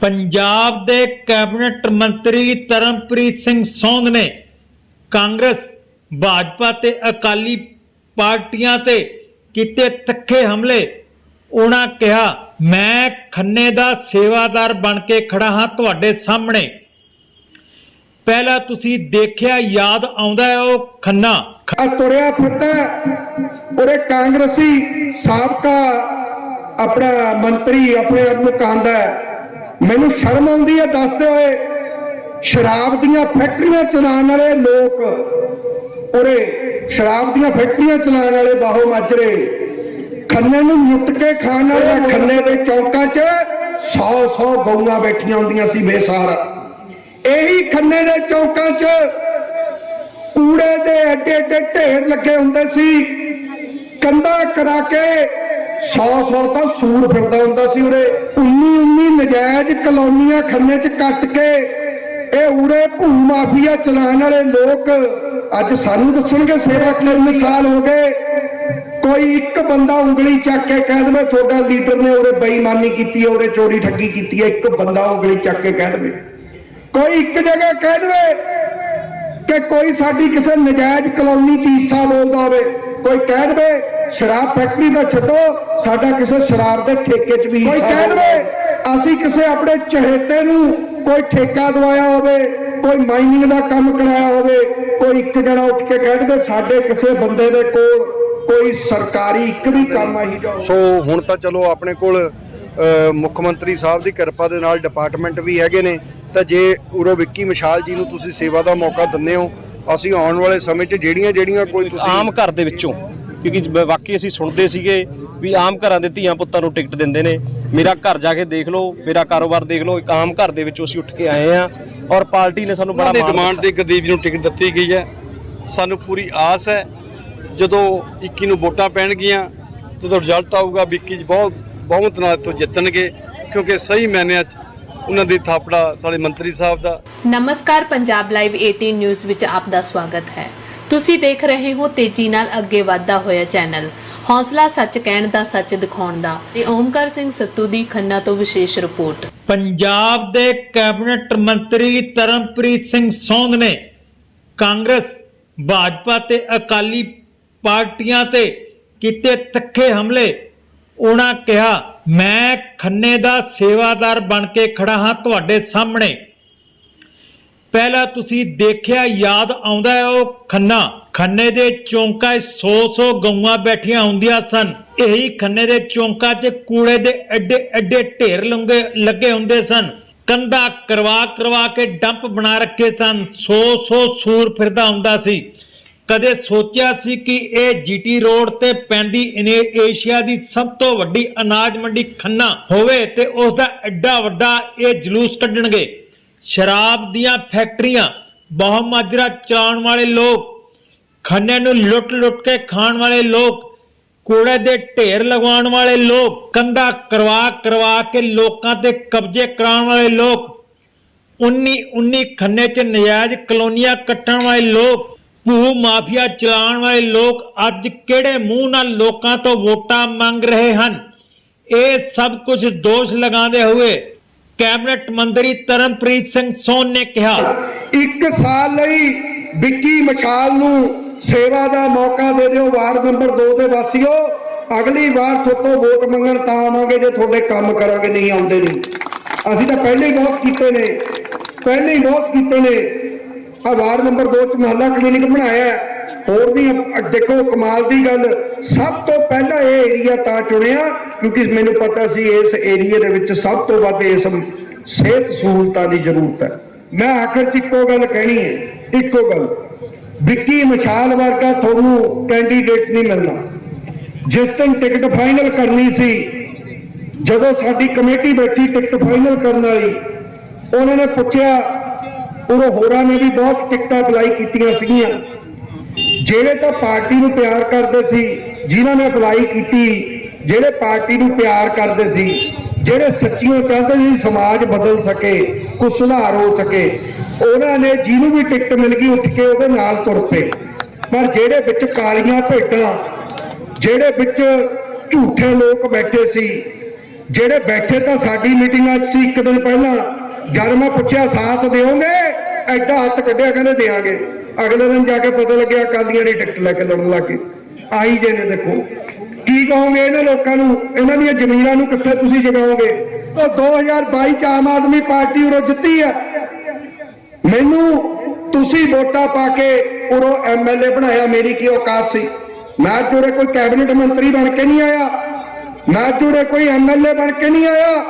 ਪੰਜਾਬ ਦੇ ਕੈਬਨਿਟ ਮੰਤਰੀ ਤਰਨਪ੍ਰੀਤ ਸਿੰਘ ਸੌਂਦ ਨੇ ਕਾਂਗਰਸ, ਭਾਜਪਾ ਤੇ ਅਕਾਲੀ ਪਾਰਟੀਆਂ ਤੇ ਕੀਤੇ ਤਿੱਖੇ ਹਮਲੇ। ਉਹਨਾਂ ਕਿਹਾ, ਮੈਂ ਖੰਨੇ ਦਾ ਸੇਵਾਦਾਰ ਬਣ ਕੇ ਖੜਾ ਹਾਂ ਤੁਹਾਡੇ ਸਾਹਮਣੇ। ਪਹਿਲਾਂ ਤੁਸੀਂ ਦੇਖਿਆ, ਯਾਦ ਆਉਂਦਾ ਹੈ ਉਹ ਖੰਨਾ। ਤੁਰਿਆ ਫਿਰਦਾ ਉਹਰੇ ਕਾਂਗਰਸੀ ਸਾਬਕਾ ਆਪਣਾ ਮੰਤਰੀ ਆਪਣੇ ਆਪ ਨੂੰ ਕਹਿੰਦਾ ਮੈਨੂੰ ਸ਼ਰਮ ਆਉਂਦੀ ਹੈ ਦੱਸਦੇ ਹੋਏ ਸ਼ਰਾਬ ਦੀਆਂ ਫੈਕਟਰੀਆਂ ਚਲਾਉਣ ਵਾਲੇ ਲੋਕ, ਉਰੇ ਸ਼ਰਾਬ ਦੀਆਂ ਫੈਕਟਰੀਆਂ ਚਲਾਉਣ ਵਾਲੇ ਬਾਹੋ ਮਾਜਰੇ ਖੰਨੇ ਨੂੰ ਲੁੱਟ ਕੇ ਖਾਣ ਵਾਲੇ ਖੰਨੇ ਦੇ ਚੌਂਕਾਂ 'ਚ 100 100 ਗਊਆਂ ਬੈਠੀਆਂ ਹੁੰਦੀਆਂ ਸੀ ਬੇਸਹਾਰਾ। ਇਹੀ ਖੰਨੇ ਦੇ ਚੌਂਕਾਂ 'ਚ ਕੂੜੇ ਦੇ ਐਡੇ ਐਡੇ ਢੇਰ ਲੱਗੇ ਹੁੰਦੇ ਸੀ। ਕੰਦਾ ਕਰਾ ਕੇ 100 100 ਤਾਂ ਸੂਰ ਫਿਰਦਾ ਹੁੰਦਾ ਸੀ ਉਰੇ। 19 19 ਨਜਾਇਜ਼ ਕਲੋਨੀਆਂ ਖੰਨੇ 'ਚ ਕੱਟ ਕੇ ਇਹ ਉਰੇ ਭੂ ਮਾਫੀਆ ਚਲਾਉਣ ਵਾਲੇ ਲੋਕ ਅੱਜ ਸਾਨੂੰ ਦੱਸਣਗੇ ਸੇਵਾ ਕਰਨ ਸਾਲ ਹੋ ਗਏ। ਕੋਈ ਇੱਕ ਬੰਦਾ ਉਂਗਲੀ ਚੱਕ ਕੇ ਕਹਿ ਦੇਵੇ, ਤੁਹਾਡਾ ਲੀਡਰ ਨੇ ਉਹਦੇ ਬੇਈਮਾਨੀ ਕੀਤੀ ਹੈ ਉਹਦੇ ਚੋਰੀ ਠੱਗੀ ਕੀਤੀ ਹੈ, ਇੱਕ ਬੰਦਾ ਉਂਗਲੀ ਚੱਕ ਕੇ ਕਹਿ ਦੇਵੇ। ਕੋਈ ਇੱਕ ਜਗ੍ਹਾ ਕਹਿ ਦੇਵੇ ਕਿ ਕੋਈ ਸਾਡੀ ਕਿਸੇ ਨਜਾਇਜ਼ ਕਲੋਨੀ 'ਚ ਹਿੱਸਾ ਬੋਲਦਾ ਹੋਵੇ, ਕੋਈ ਕਹਿ ਦੇਵੇ ਸ਼ਰਾਬ ਫੈਕਟਰੀ ਦਾ ਛੱਡੋ ਸਾਡਾ ਕਿਸੇ ਸ਼ਰਾਬ ਦੇ ਠੇਕੇ 'ਚ ਵੀ ਕੋਈ ਕਹਿ ਦੇਵੇ ਅਸੀਂ ਕਿਸੇ ਆਪਣੇ ਚਹੇਤੇ ਨੂੰ ਕੋਈ ਠੇਕਾ ਦਵਾਇਆ ਹੋਵੇ ਕੋਈ ਮਾਈਨਿੰਗ ਦਾ ਕੰਮ ਕਰਾਇਆ ਹੋਵੇ ਕੋਈ ਇੱਕ ਜਣਾ ਉੱਠ ਕੇ ਕਹਿ ਦੇਵੇ ਸਾਡੇ ਕਿਸੇ ਬੰਦੇ ਦੇ ਕੋਲ ਕੋਈ ਸਰਕਾਰੀ ਇੱਕ ਵੀ ਕੰਮ ਆਹੀ ਜਾਓ। ਸੋ ਹੁਣ ਤਾਂ ਚਲੋ ਆਪਣੇ ਕੋਲ ਮੁੱਖ ਮੰਤਰੀ ਸਾਹਿਬ ਦੀ ਕਿਰਪਾ ਦੇ ਨਾਲ ਡਿਪਾਰਟਮੈਂਟ ਵੀ ਹੈਗੇ ਨੇ। ਤਾਂ ਜੇ ਉਰੋ ਵਿੱਕੀ ਮਿਸ਼ਾਲ ਜੀ ਨੂੰ ਤੁਸੀਂ ਸੇਵਾ ਦਾ ਮੌਕਾ ਦਿੰਦੇ ਹੋ ਅਸੀਂ ਆਉਣ ਵਾਲੇ ਸਮੇਂ 'ਚ ਜਿਹੜੀਆਂ ਜਿਹੜੀਆਂ ਕੋਈ ਤੁਸੀਂ ਆਮ ਘਰ ਦੇ ਵਿੱਚੋਂ ਕਿਉਂਕਿ ਵਾਕਈ ਅਸੀਂ ਸੁਣਦੇ ਸੀਗੇ ਵੀ ਆਮ ਘਰਾਂ ਦੇ ਧੀਆਂ ਪੁੱਤਾਂ ਨੂੰ ਟਿਕਟ ਦਿੰਦੇ ਨੇ। ਮੇਰਾ ਘਰ ਜਾ ਕੇ ਦੇਖ ਲਓ ਮੇਰਾ ਕਾਰੋਬਾਰ ਦੇਖ ਲਓ ਇੱਕ ਆਮ ਘਰ ਦੇ ਵਿੱਚੋਂ ਅਸੀਂ ਉੱਠ ਕੇ ਆਏ ਆ ਔਰ ਪਾਰਟੀ ਨੇ ਸਾਨੂੰ ਬੜਾ ਦੀ ਮਾਣ ਡਿਮਾਂਡ ਦਿੱਤਾ। ਤੇ ਗੁਰਦੀਪ ਜੀ ਨੂੰ ਟਿਕਟ ਦਿੱਤੀ ਗਈ ਹੈ। ਸਾਨੂੰ ਪੂਰੀ ਆਸ ਹੈ ਜਦੋਂ 21 ਨੂੰ ਵੋਟਾਂ ਪੈਣਗੀਆਂ ਜਦੋਂ ਰਿਜ਼ਲਟ ਆਊਗਾ ਵਿੱਕੀ ਜੀ ਬਹੁਤ ਬਹੁਤ ਨਾਲ ਤੋਂ ਜਿੱਤਣਗੇ ਕਿਉਂਕਿ ਸਹੀ ਮੈਨਿਆਂ 'ਚ ਉਹਨਾਂ ਦੀ ਥਾਪੜਾ ਸਾਡੇ ਮੰਤਰੀ ਸਾਹਿਬ ਦਾ। ਨਮਸਕਾਰ ਪੰਜਾਬ ਲਾਈਵ 18 ਨਿਊਜ਼ ਵਿੱਚ ਆਪ ਦਾ ਸਵਾਗਤ ਹੈ। ਤੁਸੀਂ ਦੇਖ ਰਹੇ ਹੋ ਤੇਜ਼ੀ ਨਾਲ ਅੱਗੇ ਵਧਦਾ ਹੋਇਆ ਚੈਨਲ। ਹੌਸਲਾ ਸੱਚ ਕਹਿਣ ਦਾ ਸੱਚ ਦਿਖਾਉਣ ਦਾ ਤੇ ਓਮਕਾਰ ਸਿੰਘ ਸੱਤੂ ਦੀ ਖੰਨਾ ਤੋਂ ਵਿਸ਼ੇਸ਼ ਰਿਪੋਰਟ। ਪੰਜਾਬ ਦੇ ਕੈਬਨਿਟ ਮੰਤਰੀ ਤਰਨਪ੍ਰੀਤ ਸਿੰਘ ਸੌਂਦ ਨੇ ਕਾਂਗਰਸ, ਭਾਜਪਾ ਤੇ ਅਕਾਲੀ ਪਾਰਟੀਆਂ ਤੇ ਕੀਤੇ ਤਿੱਖੇ ਹਮਲੇ। ਉਹਨਾਂ ਕਿਹਾ, ਮੈਂ ਖੰਨੇ ਦਾ ਸੇਵਾਦਾਰ ਬਣ ਕੇ ਖੜਾ ਹਾਂ ਤੁਹਾਡੇ ਸਾਹਮਣੇ। ਪਹਿਲਾਂ ਤੁਸੀਂ ਦੇਖਿਆ, ਯਾਦ ਆਉਂਦਾ ਹੈ ਉਹ ਖੰਨਾ। ਖੰਨੇ ਦੇ ਚੌਂਕਾਂ 100 100 ਗਊਆਂ ਬੈਠੀਆਂ ਹੁੰਦੀਆਂ ਸਨ। ਇਹੀ ਖੰਨੇ ਦੇ ਚੌਂਕਾਂ 'ਚ ਕੂੜੇ ਦੇ ਐਡੇ ਐਡੇ ਢੇਰ ਲੰਗੇ ਲੱਗੇ ਹੁੰਦੇ ਸਨ। ਕੰਧਾ ਕਰਵਾ ਕਰਵਾ ਕੇ ਡੰਪ ਬਣਾ ਰੱਖੇ ਸਨ। 100 100 ਸੂਰ ਫਿਰਦਾ ਹੁੰਦਾ ਸੀ। ਕਦੇ ਸੋਚਿਆ ਸੀ ਕਿ ਇਹ ਜੀਟੀ ਰੋਡ ਤੇ ਪੈਂਦੀ ਇਨੇ ਏਸ਼ੀਆ ਦੀ ਸਭ ਤੋਂ ਵੱਡੀ ਅਨਾਜ ਮੰਡੀ ਖੰਨਾ ਹੋਵੇ ਤੇ ਉਸ ਦਾ ਐਡਾ ਵੱਡਾ ਇਹ ਜਲੂਸ ਕੱਢਣਗੇ। ਸ਼ਰਾਬ ਦੀਆਂ ਫੈਕਟਰੀਆਂ ਬਹੁ ਮਾਜਰਾ ਚਲਾਉਣ ਵਾਲੇ ਲੋਕ, ਖੰਨੇ ਨੂੰ ਲੁੱਟ-ਲੁੱਟ ਕੇ ਖਾਣ ਵਾਲੇ ਲੋਕ, ਕੂੜੇ ਦੇ ਢੇਰ ਲਗਵਾਉਣ ਵਾਲੇ ਲੋਕ, ਕੰਧਾ ਕਰਵਾ ਕਰਵਾ ਕੇ ਲੋਕਾਂ ਤੇ ਕਬਜ਼ੇ ਕਰਾਉਣ ਵਾਲੇ ਲੋਕ 19 19 ਖੰਨੇ 'ਚ ਨਜਾਇਜ਼ ਕਲੋਨੀਆਂ ਕੱਟਣ ਵਾਲੇ ਲੋਕ, ਭੂ ਮਾਫੀਆ ਚਲਾਉਣ ਵਾਲੇ ਲੋਕ ਅੱਜ ਕਿਹੜੇ ਮੂੰਹ ਨਾਲ ਲੋਕਾਂ ਤੋਂ ਵੋਟਾਂ ਮੰਗ ਰਹੇ ਹਨ? ਇਹ ਸਭ ਕੁਝ ਦੋਸ਼ ਲਗਾਉਂਦੇ ਹੋਏ ਕੈਬਨਿਟ ਮੰਤਰੀ ਤਰਨਪ੍ਰੀਤ ਸਿੰਘ ਸੋਨ ਨੇ ਕਿਹਾ, ਇੱਕ ਸਾਲ ਲਈ ਵਿੱਕੀ ਮਛਾਲ ਨੂੰ ਸੇਵਾ ਦਾ ਮੌਕਾ ਦੇ ਦਿਓ, ਵਾਰਡ ਨੰਬਰ 2 ਦੇ ਵਾਸੀਓ। ਅਗਲੀ ਵਾਰ ਤੁਹਾਡੇ ਵੋਟ ਮੰਗਣ ਤਾਂ ਆਵਾਂਗੇ, ਜੇ ਤੁਹਾਡੇ ਕੰਮ ਕਰਾਂਗੇ, ਨਹੀਂ ਆਉਂਦੇ ਨਹੀਂ। ਅਸੀਂ ਤਾਂ ਪਹਿਲੇ ਹੀ ਬਹੁਤ ਕੀਤੇ ਨੇ, ਪਹਿਲੇ ਹੀ ਬਹੁਤ ਕੀਤੇ ਨੇ। ਆ ਵਾਰਡ ਨੰਬਰ 2 ਚ ਮਹੱਲਾ ਕਲੀਨਿਕ ਬਣਾਇਆ ਹੈ। ਹੋਰ ਵੀ, ਦੇਖੋ ਕਮਾਲ ਦੀ ਗੱਲ, ਸਭ ਤੋਂ ਪਹਿਲਾਂ ਇਹ ਏਰੀਆ ਤਾਂ ਚੁਣਿਆ, ਕਿਉਂਕਿ ਮੈਨੂੰ ਪਤਾ ਸੀ ਇਸ ਏਰੀਆ ਦੇ ਵਿੱਚ ਸਭ ਤੋਂ ਵੱਧ ਇਸ ਸਿਹਤ ਸਹੂਲਤਾਂ ਦੀ ਜ਼ਰੂਰਤ ਹੈ। ਮੈਂ ਆਖਰ ਚ ਇੱਕੋ ਗੱਲ ਕਹਿਣੀ ਹੈ, ਇੱਕੋ ਗੱਲ। ਵਿੱਕੀ ਮਸ਼ਾਲ ਵਰਗਾ ਤੁਹਾਨੂੰ ਕੈਂਡੀਡੇਟ ਨਹੀਂ ਮਿਲਣਾ। ਜਿਸ ਦਿਨ ਟਿਕਟ ਫਾਈਨਲ ਕਰਨੀ ਸੀ, ਜਦੋਂ ਸਾਡੀ ਕਮੇਟੀ ਬੈਠੀ ਟਿਕਟ ਫਾਈਨਲ ਕਰਨ ਵਾਲੀ, ਉਹਨਾਂ ਨੇ ਪੁੱਛਿਆ ਉਹ ਹੋਰਾਂ ਨੇ ਵੀ ਬਹੁਤ ਟਿਕਟਾਂ ਅਪਲਾਈ ਕੀਤੀਆਂ ਸੀਗੀਆਂ। ਜਿਹੜੇ ਤਾਂ ਪਾਰਟੀ ਨੂੰ ਪਿਆਰ ਕਰਦੇ ਸੀ, ਜਿਨ੍ਹਾਂ ਨੇ ਅਪਲਾਈ ਕੀਤੀ, ਜਿਹੜੇ ਪਾਰਟੀ ਨੂੰ ਪਿਆਰ ਕਰਦੇ ਸੀ, ਜਿਹੜੇ ਸੱਚੀਆਂ ਚਾਹੁੰਦੇ ਸੀ ਸਮਾਜ ਬਦਲ ਸਕੇ ਕੁਝ ਸੁਧਾਰ ਹੋ ਸਕੇ, ਉਹਨਾਂ ਨੇ ਜਿਹਨੂੰ ਵੀ ਟਿਕਟ ਮਿਲ ਗਈ ਉੱਠ ਕੇ ਉਹਦੇ ਨਾਲ ਤੁਰ ਪਏ। ਪਰ ਜਿਹੜੇ ਵਿੱਚ ਕਾਲੀਆਂ ਭੇਟਾਂ ਜਿਹੜੇ ਵਿੱਚ ਝੂਠੇ ਲੋਕ ਬੈਠੇ ਸੀ, ਜਿਹੜੇ ਬੈਠੇ ਤਾਂ ਸਾਡੀ ਮੀਟਿੰਗਾਂ 'ਚ ਸੀ ਇੱਕ ਦਿਨ ਪਹਿਲਾਂ, ਜਦ ਮੈਂ ਪੁੱਛਿਆ ਸਾਥ ਦਿਓਗੇ, ਐਡਾ ਹੱਥ ਕੱਢਿਆ ਕਹਿੰਦੇ ਦੇਾਂਗੇ ਅਗਲੇ ਦਿਨ ਜਾ ਕੇ ਪਤਾ ਲੱਗਿਆ ਅਕਾਲੀਆਂ ਦੀ ਟਿਕਟ ਲੈ ਕੇ ਲੜਨ ਲੱਗੇ ਆਈ ਜੇ ਨੇ ਦੇਖੋ। ਕੀ ਕਹੋਗੇ ਇਹਨਾਂ ਲੋਕਾਂ ਨੂੰ? ਇਹਨਾਂ ਦੀਆਂ ਜ਼ਮੀਨਾਂ ਨੂੰ ਕਿੱਥੇ ਤੁਸੀਂ ਜਗਾਓਗੇ? ਉਹ 2022 ਚ ਆਮ ਆਦਮੀ ਪਾਰਟੀ ਉਰੋਂ ਜਿੱਤੀ ਹੈ। ਮੈਨੂੰ ਤੁਸੀਂ ਵੋਟਾਂ ਪਾ ਕੇ ਉਰੋਂ ਐਮਐਲਏ ਬਣਾਇਆ, ਮੇਰੀ ਕੀ ਔਕਾਤ ਸੀ? ਮੈਂ ਜੁੜੇ ਕੋਈ ਕੈਬਨਿਟ ਮੰਤਰੀ ਬਣ ਕੇ ਨਹੀਂ ਆਇਆ। ਮੈਂ ਜੁੜੇ ਕੋਈ ਐਮਐਲਏ ਬਣ ਕੇ ਨਹੀਂ ਆਇਆ।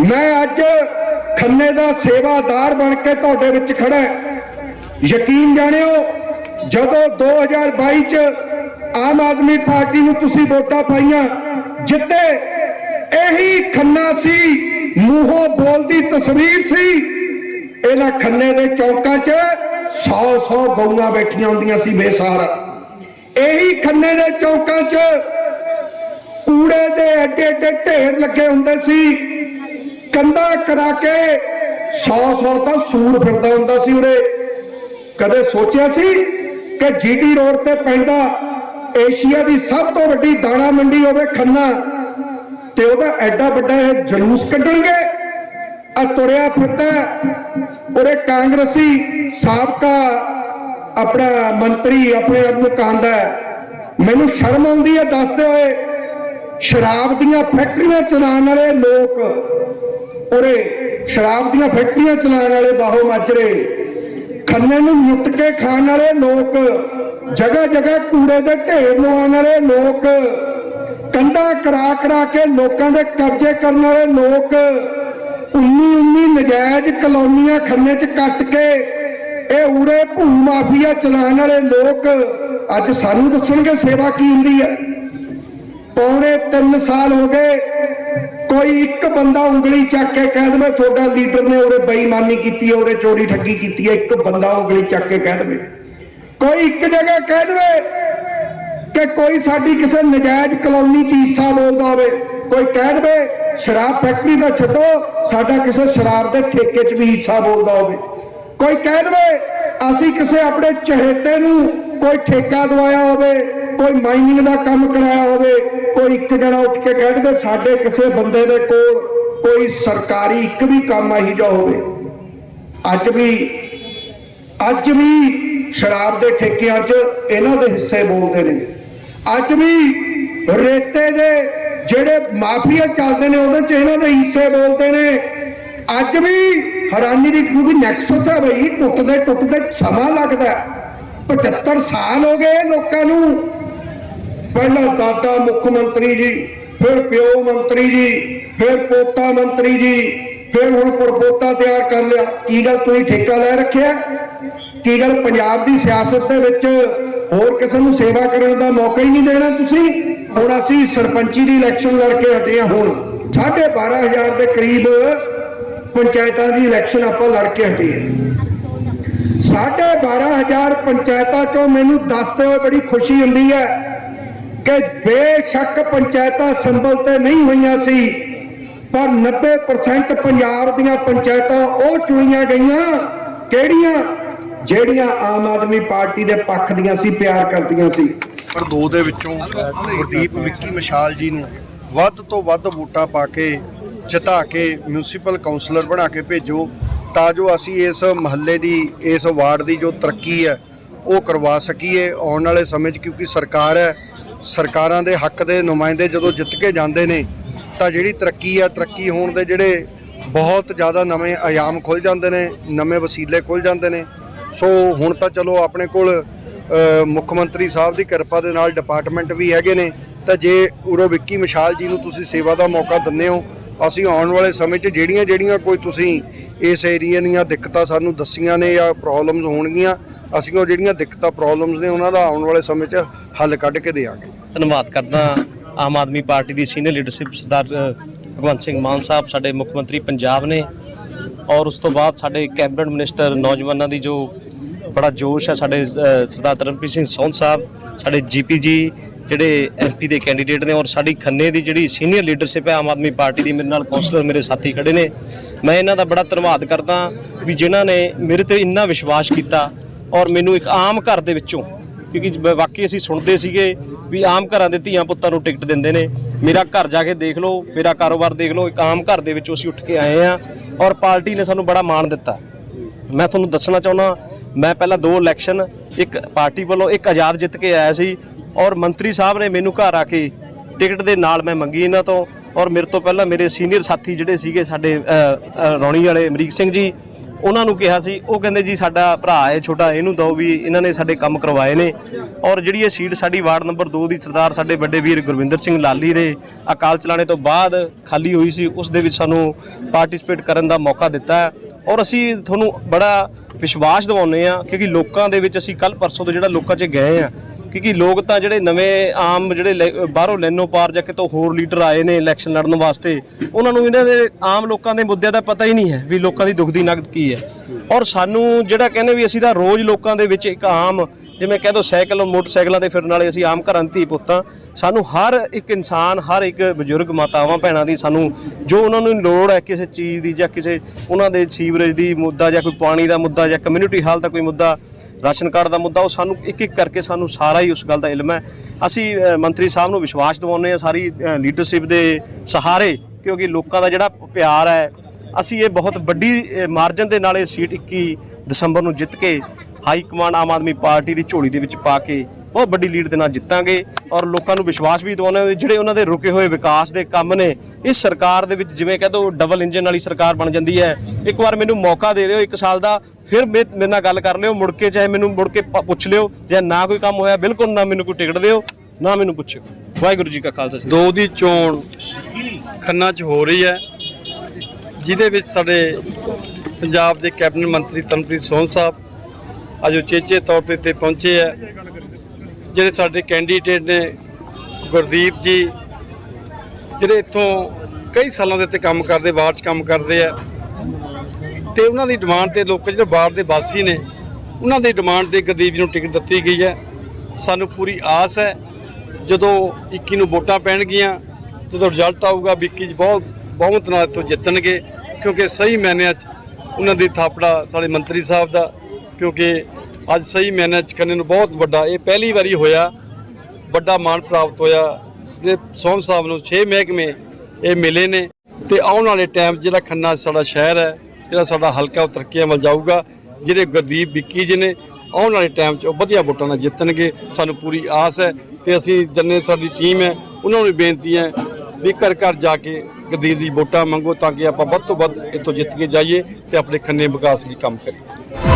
ਮੈਂ ਅੱਜ ਖੰਨੇ ਦਾ ਸੇਵਾਦਾਰ ਬਣ ਕੇ ਤੁਹਾਡੇ ਵਿੱਚ ਖੜਾ ਯਕੀਨ ਜਾਣਿਓ, ਜਦੋਂ 2022 ਚ ਆਮ ਆਦਮੀ ਪਾਰਟੀ ਨੂੰ ਤੁਸੀਂ ਵੋਟਾਂ ਪਾਈਆਂ, ਜਿੱਤੇ ਇਹੀ ਖੰਨਾ ਸੀ, ਮੂੰਹੋਂ ਬੋਲਦੀ ਤਸਵੀਰ ਸੀ, ਇਹਨਾਂ ਖੰਨੇ ਦੇ ਚੌਕਾਂ 'ਚ 100-100 ਗਊਆਂ ਬੈਠੀਆਂ ਹੁੰਦੀਆਂ ਸੀ ਬੇਸਾਰ ਇਹੀ ਖੰਨੇ ਦੇ ਚੌਕਾਂ 'ਚ ਕੂੜੇ ਦੇ ਐਡੇ ਐਡੇ ਢੇਰ ਲੱਗੇ ਹੁੰਦੇ ਸੀ ਕੰਦਾ ਕਰਾ ਕੇ 100-100 ਤਾਂ ਸੂਰ ਫਿਰਦਾ ਹੁੰਦਾ ਸੀ ਉਰੇ। ਕਦੇ ਸੋਚਿਆ ਸੀ ਕਿ ਜੀਟੀ ਰੋਡ ਤੇ ਪੈਂਦਾ ਏਸ਼ੀਆ ਦੀ ਸਭ ਤੋਂ ਵੱਡੀ ਦਾਣਾ ਮੰਡੀ ਹੋਵੇ ਖੰਨਾ, ਤੇ ਉਹਦਾ ਐਡਾ ਵੱਡਾ ਇਹ ਜਲੂਸ ਕੱਢਣਗੇ? ਆ ਤੁਰਿਆ ਫਿਰਦਾ ਉਰੇ ਕਾਂਗਰਸੀ ਸਾਬਕਾ ਆਪਣਾ ਮੰਤਰੀ ਆਪਣੇ ਆਪ ਨੂੰ ਕਾਂਦਾ ਮੈਨੂੰ ਸ਼ਰਮ ਆਉਂਦੀ ਹੈ, ਦੱਸਦੇ ਹੋਏ ਸ਼ਰਾਬ ਦੀਆਂ ਫੈਕਟਰੀਆਂ ਚਲਾਉਣ ਵਾਲੇ ਲੋਕ, ਉਰੇ ਸ਼ਰਾਬ ਦੀਆਂ ਫੈਕਟਰੀਆਂ ਚਲਾਉਣ ਵਾਲੇ ਬਾਹੋ ਮਾਜਰੇ ਖੰਨੇ ਨੂੰ ਲੁੱਟ ਕੇ ਖਾਣ ਵਾਲੇ ਲੋਕ, ਜਗ੍ਹਾ ਜਗ੍ਹਾ ਕੂੜੇ ਦੇ ਢੇਰ ਲਵਾਉਣ ਵਾਲੇ ਲੋਕ, ਕੰਡਾ ਕਰਾ ਕਰਾ ਕੇ ਲੋਕਾਂ ਦੇ ਕਬਜ਼ੇ ਕਰਨ ਵਾਲੇ ਲੋਕ 19 19 ਨਜਾਇਜ਼ ਕਲੋਨੀਆਂ ਖੰਨੇ 'ਚ ਕੱਟ ਕੇ ਇਹ ਉਰੇ ਭੂ ਮਾਫੀਆ ਚਲਾਉਣ ਵਾਲੇ ਲੋਕ ਅੱਜ ਸਾਨੂੰ ਦੱਸਣਗੇ ਸੇਵਾ ਕੀ ਹੁੰਦੀ ਹੈ। ਪੌਣੇ 3 ਸਾਲ ਹੋ ਗਏ ਕੋਈ ਇੱਕ ਬੰਦਾ ਉਂਗਲੀ ਚੱਕ ਕੇ ਕਹਿ ਦੇਵੇ, ਤੁਹਾਡਾ ਲੀਡਰ ਨੇ ਉਹਦੇ ਬੇਈਮਾਨੀ ਕੀਤੀ ਹੈ, ਉਹਦੇ ਚੋਰੀ ਠੱਗੀ ਕੀਤੀ ਹੈ, ਇੱਕ ਬੰਦਾ ਉਂਗਲੀ ਚੱਕ ਕੇ ਕਹਿ ਦੇਵੇ। ਕੋਈ ਇੱਕ ਜਗ੍ਹਾ ਕਹਿ ਦੇਵੇ ਕਿ ਕੋਈ ਸਾਡੀ ਕਿਸੇ ਨਜਾਇਜ਼ ਕਲੋਨੀ 'ਚ ਹਿੱਸਾ ਬੋਲਦਾ ਹੋਵੇ। ਕੋਈ ਕਹਿ ਦੇਵੇ, ਸ਼ਰਾਬ ਫੈਕਟਰੀ ਦਾ ਛੱਡੋ, ਸਾਡਾ ਕਿਸੇ ਸ਼ਰਾਬ ਦੇ ਠੇਕੇ 'ਚ ਵੀ ਹਿੱਸਾ ਬੋਲਦਾ ਹੋਵੇ। ਕੋਈ ਕਹਿ ਦੇਵੇ, ਅਸੀਂ ਕਿਸੇ ਆਪਣੇ ਚਹੇਤੇ ਨੂੰ ਕੋਈ ਠੇਕਾ ਦਵਾਇਆ ਹੋਵੇ, ਕੋਈ ਮਾਈਨਿੰਗ ਦਾ ਕੰਮ ਕਰਾਇਆ ਹੋਵੇ ਕੋਈ ਇੱਕ ਜਣਾ ਉੱਠ ਕੇ ਕਹਿ ਦੇਵੇ ਸਾਡੇ ਕਿਸੇ ਬੰਦੇ ਦੇ ਕੋਲ ਕੋਈ ਸਰਕਾਰੀ ਇੱਕ ਵੀ ਕੰਮ ਆਹੀ ਜਾ ਹੋਵੇ। ਅੱਜ ਵੀ ਅੱਜ ਵੀ ਸ਼ਰਾਬ ਦੇ ਠੇਕਿਆਂ 'ਚ ਇਹਨਾਂ ਦੇ ਹਿੱਸੇ ਬੋਲਦੇ ਨੇ। ਅੱਜ ਵੀ ਰੇਤੇ ਦੇ ਜਿਹੜੇ ਮਾਫੀਆ ਚੱਲਦੇ ਨੇ, ਉਹਦੇ 'ਚ ਇਹਨਾਂ ਦੇ ਹਿੱਸੇ ਬੋਲਦੇ ਨੇ। ਅੱਜ ਵੀ ਹੈਰਾਨੀ ਦੀ ਕਿਉਂਕਿ ਨੈਕਸਸ ਹੈ ਬਈ ਟੁੱਟਦੇ ਟੁੱਟਦੇ ਸਮਾਂ ਲੱਗਦਾ। ਹੈ। 75 ਸਾਲ ਹੋ ਗਏ ਲੋਕਾਂ ਨੂੰ। ਪਹਿਲਾਂ ਦਾਦਾ ਮੁੱਖ ਮੰਤਰੀ ਜੀ, ਫਿਰ ਪਿਓ ਮੰਤਰੀ ਜੀ, ਫਿਰ ਪੋਤਾ ਮੰਤਰੀ ਜੀ, ਫਿਰ ਹੁਣ ਪੜਪੋਤਾ ਤਿਆਰ ਕਰ ਲਿਆ। ਕੀ ਗੱਲ ਤੁਸੀਂ ਠੇਕਾ ਲੈ ਰੱਖਿਆ? ਕੀ ਗੱਲ ਪੰਜਾਬ ਦੀ ਸਿਆਸਤ ਦੇ ਵਿੱਚ ਹੋਰ ਕਿਸੇ ਨੂੰ ਸੇਵਾ ਕਰਨ ਦਾ ਮੌਕਾ ਹੀ ਨਹੀਂ ਦੇਣਾ ਤੁਸੀਂ? ਹੁਣ ਅਸੀਂ ਸਰਪੰਚੀ ਦੀ ਇਲੈਕਸ਼ਨ ਲੜ ਕੇ ਹਟੇ ਹਾਂ ਹੁਣ। 12500 ਦੇ ਕਰੀਬ ਪੰਚਾਇਤਾਂ ਦੀ ਇਲੈਕਸ਼ਨ ਆਪਾਂ ਲੜ ਕੇ ਹਟੇ ਹਾਂ। ਸਾਢੇ 12000 ਪੰਚਾਇਤਾਂ ਚੋਂ ਮੈਨੂੰ ਦੱਸਦੇ ਹੋਏ ਬੜੀ ਖੁਸ਼ੀ ਹੁੰਦੀ ਹੈ। ਕਿ ਬੇਸ਼ੱਕ ਪੰਚਾਇਤਾਂ ਸੰਭਲ ਤੇ ਨਹੀਂ ਹੋਈਆਂ ਸੀ, ਪਰ 90% ਪੰਜਾਬ ਦੀਆਂ ਪੰਚਾਇਤਾਂ ਉਹ ਚੁਣੀਆਂ ਗਈਆਂ ਕਿਹੜੀਆਂ? ਜਿਹੜੀਆਂ ਆਮ ਆਦਮੀ ਪਾਰਟੀ ਦੇ ਪੱਖ ਦੀਆਂ ਸੀ, ਪਿਆਰ ਕਰਦੀਆਂ ਸੀ। ਪਰ ਦੋ ਦੇ ਵਿੱਚੋਂ ਗੁਰਦੀਪ ਵਿੱਕੀ ਮਸ਼ਾਲ ਜੀ ਨੂੰ ਵੱਧ ਤੋਂ ਵੱਧ ਵੋਟਾਂ ਪਾ ਕੇ ਜਿਤਾ ਕੇ ਮਿਊਨਿਸਪਲ ਕਾਉਂਸਲਰ ਬਣਾ ਕੇ ਭੇਜੋ, ਤਾਂ ਜੋ ਅਸੀਂ ਇਸ ਮਹੱਲੇ ਦੀ, ਇਸ ਵਾਰਡ ਦੀ ਜੋ ਤਰੱਕੀ ਹੈ, ਉਹ ਕਰਵਾ ਸਕੀਏ ਆਉਣ ਵਾਲੇ ਸਮੇਂ 'ਚ, ਕਿਉਂਕਿ ਸਰਕਾਰ ਹੈ ਸਰਕਾਰਾਂ ਦੇ ਹੱਕ ਦੇ ਨੁਮਾਇੰਦੇ ਜਦੋਂ ਜਿੱਤ ਕੇ ਜਾਂਦੇ ਨੇ, ਤਾਂ ਜਿਹੜੀ ਤਰੱਕੀ ਹੈ ਤਰੱਕੀ ਹੋਣ ਦੇ ਜਿਹੜੇ ਬਹੁਤ ਜ਼ਿਆਦਾ ਨਵੇਂ ਆਯਾਮ ਖੁੱਲ ਜਾਂਦੇ ਨੇ, ਨਵੇਂ ਵਸੀਲੇ ਖੁੱਲ ਜਾਂਦੇ ਨੇ। ਸੋ ਹੁਣ ਤਾਂ ਚਲੋ ਆਪਣੇ ਕੋਲ ਮੁੱਖ ਮੰਤਰੀ ਸਾਹਿਬ ਦੀ ਕਿਰਪਾ ਦੇ ਨਾਲ ਡਿਪਾਰਟਮੈਂਟ ਵੀ ਹੈਗੇ ਨੇ। ਤਾਂ ਜੇ ਉਰੋ ਵਿੱਕੀ ਮਸ਼ਾਲ ਜੀ ਨੂੰ ਤੁਸੀਂ ਸੇਵਾ ਦਾ ਮੌਕਾ ਦਿੰਦੇ ਹੋ ਅਸੀਂ ਆਉਣ ਵਾਲੇ ਸਮੇਂ 'ਚ ਜਿਹੜੀਆਂ ਜਿਹੜੀਆਂ ਕੋਈ ਤੁਸੀਂ ਇਸ ਏਰੀਆ ਦੀਆਂ ਦਿੱਕਤਾਂ ਸਾਨੂੰ ਦੱਸੀਆਂ ਨੇ ਜਾਂ ਪ੍ਰੋਬਲਮਸ ਹੋਣਗੀਆਂ, ਅਸੀਂ ਉਹ ਜਿਹੜੀਆਂ ਦਿੱਕਤਾਂ ਪ੍ਰੋਬਲਮਸ ਨੇ ਉਹਨਾਂ ਦਾ ਆਉਣ ਵਾਲੇ ਸਮੇਂ 'ਚ ਹੱਲ ਕੱਢ ਕੇ ਦੇਵਾਂਗੇ। ਧੰਨਵਾਦ ਕਰਦਾ ਆਮ ਆਦਮੀ ਪਾਰਟੀ ਦੀ ਸੀਨੀਅਰ ਲੀਡਰਸ਼ਿਪ ਸਰਦਾਰ ਭਗਵੰਤ ਸਿੰਘ ਮਾਨ ਸਾਹਿਬ, ਸਾਡੇ ਮੁੱਖ ਮੰਤਰੀ ਪੰਜਾਬ ਨੇ। ਔਰ ਉਸ ਤੋਂ ਬਾਅਦ ਸਾਡੇ ਕੈਬਨਿਟ ਮਿਨਿਸਟਰ ਨੌਜਵਾਨਾਂ ਦੀ ਜੋ ਬੜਾ ਜੋਸ਼ ਹੈ, ਸਾਡੇ ਸਰਦਾਰ ਤਰਨਪ੍ਰੀਤ ਸਿੰਘ ਸੌਂਧ ਸਾਹਿਬ, ਸਾਡੇ ਜੀਪੀਜੀ ਜਿਹੜੇ ਐਮਪੀ ਦੇ ਕੈਂਡੀਡੇਟ ਨੇ ਔਰ ਸਾਡੀ ਖੰਨੇ ਦੀ ਜਿਹੜੀ ਸੀਨੀਅਰ ਲੀਡਰਸ਼ਿਪ ਹੈ ਆਮ ਆਦਮੀ ਪਾਰਟੀ ਦੀ ਮੇਰੇ ਨਾਲ ਕਾਉਂਸਲਰ ਮੇਰੇ ਸਾਥੀ ਖੜੇ ਨੇ। ਮੈਂ ਇਹਨਾਂ ਦਾ ਬੜਾ ਧੰਨਵਾਦ ਕਰਦਾ ਵੀ ਜਿਨ੍ਹਾਂ ਨੇ ਮੇਰੇ ਤੇ ਇੰਨਾ ਵਿਸ਼ਵਾਸ ਕੀਤਾ ਔਰ ਮੈਨੂੰ ਇੱਕ ਆਮ ਘਰ ਦੇ ਵਿੱਚੋਂ, ਕਿਉਂਕਿ ਬ- ਵਾਕਈ ਅਸੀਂ ਸੁਣਦੇ ਸੀਗੇ ਵੀ ਆਮ ਘਰਾਂ ਦੇ ਧੀਆਂ ਪੁੱਤਾਂ ਨੂੰ ਟਿਕਟ ਦਿੰਦੇ ਨੇ। ਮੇਰਾ ਘਰ ਜਾ ਕੇ ਦੇਖ ਲਓ, ਮੇਰਾ ਕਾਰੋਬਾਰ ਦੇਖ ਲਓ, ਇੱਕ ਆਮ ਘਰ ਦੇ ਵਿੱਚੋਂ ਅਸੀਂ ਉੱਠ ਕੇ ਆਏ ਆ ਔਰ ਪਾਰਟੀ ਨੇ ਸਾਨੂੰ ਬੜਾ ਮਾਣ ਦਿੱਤਾ। ਮੈਂ ਤੁਹਾਨੂੰ ਦੱਸਣਾ ਚਾਹੁੰਦਾ, ਮੈਂ ਪਹਿਲਾਂ ਦੋ ਇਲੈਕਸ਼ਨ ਇੱਕ ਪਾਰਟੀ ਵੱਲੋਂ ਇੱਕ ਆਜ਼ਾਦ ਜਿੱਤ ਕੇ ਆਇਆ ਸੀ ਔਰ ਮੰਤਰੀ ਸਾਹਿਬ ਨੇ ਮੈਨੂੰ ਘਰ ਆ ਕੇ ਟਿਕਟ ਦੇ ਨਾਲ ਮੈਂ ਮੰਗੀ ਇਹਨਾਂ ਤੋਂ। ਔਰ ਮੇਰੇ ਤੋਂ ਪਹਿਲਾਂ ਮੇਰੇ ਸੀਨੀਅਰ ਸਾਥੀ ਜਿਹੜੇ ਸੀਗੇ ਸਾਡੇ ਅ, ਰੌਣੀ ਵਾਲੇ ਅਮਰੀਕ ਸਿੰਘ ਜੀ ਉਹਨਾਂ ਨੂੰ ਕਿਹਾ ਸੀ ਉਹ ਕਹਿੰਦੇ ਜੀ ਸਾਡਾ ਭਰਾ ਹੈ ਛੋਟਾ ਇਹਨੂੰ ਦਿਓ ਵੀ ਇਹਨਾਂ ਨੇ ਸਾਡੇ ਕੰਮ ਕਰਵਾਏ ਨੇ। ਔਰ ਜਿਹੜੀ ਇਹ ਸੀਟ ਸਾਡੀ ਵਾਰਡ ਨੰਬਰ 2 ਦੀ ਸਰਦਾਰ ਸਾਡੇ ਵੱਡੇ ਵੀਰ ਗੁਰਵਿੰਦਰ ਸਿੰਘ ਲਾਲੀ ਦੇ ਅਕਾਲ ਚਲਾਣੇ ਤੋਂ ਬਾਅਦ ਖਾਲੀ ਹੋਈ ਸੀ ਉਸ ਦੇ ਵਿੱਚ ਸਾਨੂੰ ਪਾਰਟਿਸਿਪੇਟ ਕਰਨ ਦਾ ਮੌਕਾ ਦਿੱਤਾ ਔਰ ਅਸੀਂ ਤੁਹਾਨੂੰ ਬੜਾ ਵਿਸ਼ਵਾਸ ਦਿਵਾਉਂਦੇ ਆ ਕਿਉਂਕਿ ਲੋਕਾਂ ਦੇ ਵਿੱਚ ਅਸੀਂ ਕੱਲ ਪਰਸੋਂ ਤੋਂ ਜਿਹੜਾ ਲੋਕਾਂ 'ਚ ਗਏ ਆ ਕਿਉਂਕਿ ਲੋਕ ਤਾਂ ਜਿਹੜੇ ਨਵੇਂ ਆਮ ਜਿਹੜੇ ਲੈ- ਬਾਹਰੋਂ ਲੈਨੋ ਪਾਰ ਜਾਂ ਕਿਤੋਂ ਹੋਰ ਲੀਡਰ ਆਏ ਨੇ ਇਲੈਕਸ਼ਨ ਲੜਨ ਵਾਸਤੇ, ਉਹਨਾਂ ਨੂੰ ਇਹਨਾਂ ਦੇ ਆਮ ਲੋਕਾਂ ਦੇ ਮੁੱਦਿਆਂ ਦਾ ਪਤਾ ਹੀ ਨਹੀਂ ਹੈ ਵੀ ਲੋਕਾਂ ਦੀ ਦੁੱਖ ਦੀ ਨਗਦ ਕੀ ਹੈ। ਔਰ ਸਾਨੂੰ ਜਿਹੜਾ ਕਹਿੰਦੇ ਵੀ ਅਸੀਂ ਤਾਂ ਰੋਜ਼ ਲੋਕਾਂ ਦੇ ਵਿੱਚ ਇੱਕ ਆਮ ਜਿਵੇਂ ਕਹਿ ਦੋ ਸਾਈਕਲ, ਮੋਟਰਸਾਈਕਲਾਂ ਤੇ ਫਿਰਨ ਵਾਲੇ ਅਸੀਂ ਆਮ ਘਰਾਂ ਦੀ ਧੀ ਪੁੱਤਾਂ, ਸਾਨੂੰ ਹਰ ਇੱਕ ਇਨਸਾਨ, ਹਰ ਇੱਕ ਬਜ਼ੁਰਗ ਮਾਤਾਵਾਂ, ਭੈਣਾਂ ਦੀ ਸਾਨੂੰ ਜੋ ਉਹਨਾਂ ਨੂੰ ਲੋੜ ਹੈ ਕਿਸੇ ਚੀਜ਼ ਦੀ ਜਾਂ ਕਿਸੇ ਉਹਨਾਂ ਦੇ ਸੀਵਰੇਜ ਦੀ ਮੁੱਦਾ ਜਾਂ ਕੋਈ ਪਾਣੀ ਦਾ ਮੁੱਦਾ ਜਾਂ ਕਮਿਊਨਿਟੀ ਹਾਲ ਦਾ ਕੋਈ ਮੁੱਦਾ, ਰਾਸ਼ਨ ਕਾਰਡ ਦਾ ਮੁੱਦਾ, ਉਹ ਸਾਨੂੰ ਇੱਕ ਇੱਕ ਕਰਕੇ ਸਾਨੂੰ ਸਾਰਾ ਹੀ ਉਸ ਗੱਲ ਦਾ ਇਲਮ ਹੈ। ਅਸੀਂ ਮੰਤਰੀ ਸਾਹਿਬ ਨੂੰ ਵਿਸ਼ਵਾਸ ਦਿਵਾਉਂਦੇ ਹਾਂ ਸਾਰੀ ਲੀਡਰਸ਼ਿਪ ਦੇ ਸਹਾਰੇ, ਕਿਉਂਕਿ ਲੋਕਾਂ ਦਾ ਜਿਹੜਾ ਪਿਆਰ ਹੈ, ਅਸੀਂ ਇਹ ਬਹੁਤ ਵੱਡੀ ਮਾਰਜਨ ਦੇ ਨਾਲ ਇਹ ਸੀਟ 21 ਦਸੰਬਰ ਨੂੰ ਜਿੱਤ ਕੇ high command Aam Aadmi Party ਦੀ ਝੋਲੀ ਦੇ ਵਿੱਚ ਪਾ ਕੇ ਬਹੁਤ ਵੱਡੀ ਲੀਡ ਦੇ ਨਾਲ ਜਿੱਤਾਂਗੇ ਔਰ ਲੋਕਾਂ ਨੂੰ ਵਿਸ਼ਵਾਸ ਵੀ ਦਿਵਾਉਂਦੇ ਜਿਹੜੇ ਉਹਨਾਂ ਦੇ ਰੁਕੇ ਹੋਏ ਵਿਕਾਸ ਦੇ ਕੰਮ ਨੇ, ਇਸ ਸਰਕਾਰ ਦੇ ਵਿੱਚ ਜਿਵੇਂ ਕਹਿ ਦੋ ਡਬਲ ਇੰਜਨ ਵਾਲੀ ਸਰਕਾਰ ਬਣ ਜਾਂਦੀ ਹੈ। ਇੱਕ ਵਾਰ ਮੈਨੂੰ ਮੌਕਾ ਦੇ ਦਿਓ ਇੱਕ ਸਾਲ ਦਾ, ਫਿਰ ਮੇ- ਮੇਰੇ ਨਾਲ ਗੱਲ ਕਰ ਲਿਓ, ਮੁੜ ਕੇ ਚਾਹੇ ਮੈਨੂੰ ਮੁੜ ਕੇ ਪੁੱਛ ਲਿਓ, ਜੇ ਨਾ ਕੋਈ ਕੰਮ ਹੋਇਆ ਬਿਲਕੁਲ ਨਾ ਮੈਨੂੰ ਕੋਈ ਟਿਕਟ ਦਿਓ, ਨਾ ਮੈਨੂੰ ਪੁੱਛਿਓ। ਵਾਹਿਗੁਰੂ ਜੀ ਕਾ ਖਾਲਸਾ ਦੋ ਦੀ ਚੋਣ ਖੰਨਾ 'ਚ ਹੋ ਰਹੀ ਹੈ, ਜਿਹਦੇ ਵਿੱਚ ਸਾਡੇ ਪੰਜਾਬ ਦੇ ਕੈਬਨਿਟ ਮੰਤਰੀ ਤਨਪ੍ਰੀਤ ਸੋਹਨ ਸਾਹਿਬ ਅੱਜ ਉਚੇਚੇ ਤੌਰ ਤੇ ਇੱਥੇ ਪਹੁੰਚੇ ਹੈ ਜਿਹੜੇ ਸਾਡੇ ਕੈਂਡੀਡੇਟ ਨੇ, ਗੁਰਦੀਪ ਜੀ, ਜਿਹੜੇ ਇੱਥੋਂ ਕਈ ਸਾਲਾਂ ਦੇ ਉੱਤੇ ਕੰਮ ਕਰਦੇ, ਵਾਰਡ 'ਚ ਕੰਮ ਕਰਦੇ ਆ। ਤੇ ਉਹਨਾਂ ਦੀ ਡਿਮਾਂਡ ਤੇ ਲੋਕ ਜਿਹੜੇ ਵਾਰਡ ਦੇ ਵਾਸੀ ਨੇ, ਉਹਨਾਂ ਦੀ ਡਿਮਾਂਡ ਤੇ ਗੁਰਦੀਪ ਜੀ ਨੂੰ ਟਿਕਟ ਦਿੱਤੀ ਗਈ ਹੈ। ਸਾਨੂੰ ਪੂਰੀ ਆਸ ਹੈ, ਜਦੋਂ 21 ਨੂੰ ਵੋਟਾਂ ਪੈਣਗੀਆਂ, ਜਦੋਂ ਰਿਜ਼ਲਟ ਆਊਗਾ ਵੀ 21 ਚ ਬਹੁਤ ਬਹੁਮਤ ਨਾਲ ਇੱਥੋਂ ਜਿੱਤਣਗੇ, ਕਿਉਂਕਿ ਸਹੀ ਮਾਇਨਿਆਂ 'ਚ ਉਹਨਾਂ ਦੀ ਥਾਪੜਾ ਸਾਡੇ ਮੰਤਰੀ ਸਾਹਿਬ ਦਾ ਕਿਉਂਕਿ ਅੱਜ ਸਹੀ ਮੈਨੇਜ 'ਚ ਖੰਨੇ ਨੂੰ ਬਹੁਤ ਵੱਡਾ, ਇਹ ਪਹਿਲੀ ਵਾਰੀ ਹੋਇਆ, ਵੱਡਾ ਮਾਣ ਪ੍ਰਾਪਤ ਹੋਇਆ, ਜਿਹੜੇ ਸੋਹਣ ਸਾਹਿਬ ਨੂੰ 6 ਮਹਿਕਮੇ ਇਹ ਮਿਲੇ ਨੇ। ਤੇ ਆਉਣ ਵਾਲੇ ਟਾਈਮ 'ਚ ਜਿਹੜਾ ਖੰਨਾ ਸਾਡਾ ਸ਼ਹਿਰ ਹੈ, ਜਿਹੜਾ ਸਾਡਾ ਹਲਕਾ ਉਹ ਤਰੱਕੀਆਂ ਵੱਲ ਜਾਊਗਾ, ਜਿਹੜੇ ਗੁਰਦੀਪ ਵਿੱਕੀ ਜੀ ਨੇ, ਆਉਣ ਵਾਲੇ ਟਾਈਮ 'ਚ ਉਹ ਵਧੀਆ ਵੋਟਾਂ ਨਾਲ ਜਿੱਤਣਗੇ, ਸਾਨੂੰ ਪੂਰੀ ਆਸ ਹੈ। ਤੇ ਅਸੀਂ ਜਿੰਨੇ ਸਾਡੀ ਟੀਮ ਹੈ, ਉਹਨਾਂ ਨੂੰ ਵੀ ਬੇਨਤੀ ਹੈ ਵੀ ਘਰ ਘਰ ਜਾ ਕੇ ਗੁਰਦੀਪ ਦੀ ਵੋਟਾਂ ਮੰਗੋ ਤਾਂ ਕਿ ਆਪਾਂ ਵੱਧ ਤੋਂ ਵੱਧ ਇੱਥੋਂ ਜਿੱਤ ਕੇ ਜਾਈਏ ਤੇ ਆਪਣੇ ਖੰਨੇ ਵਿਕਾਸ ਲਈ ਕੰਮ ਕਰੀਏ।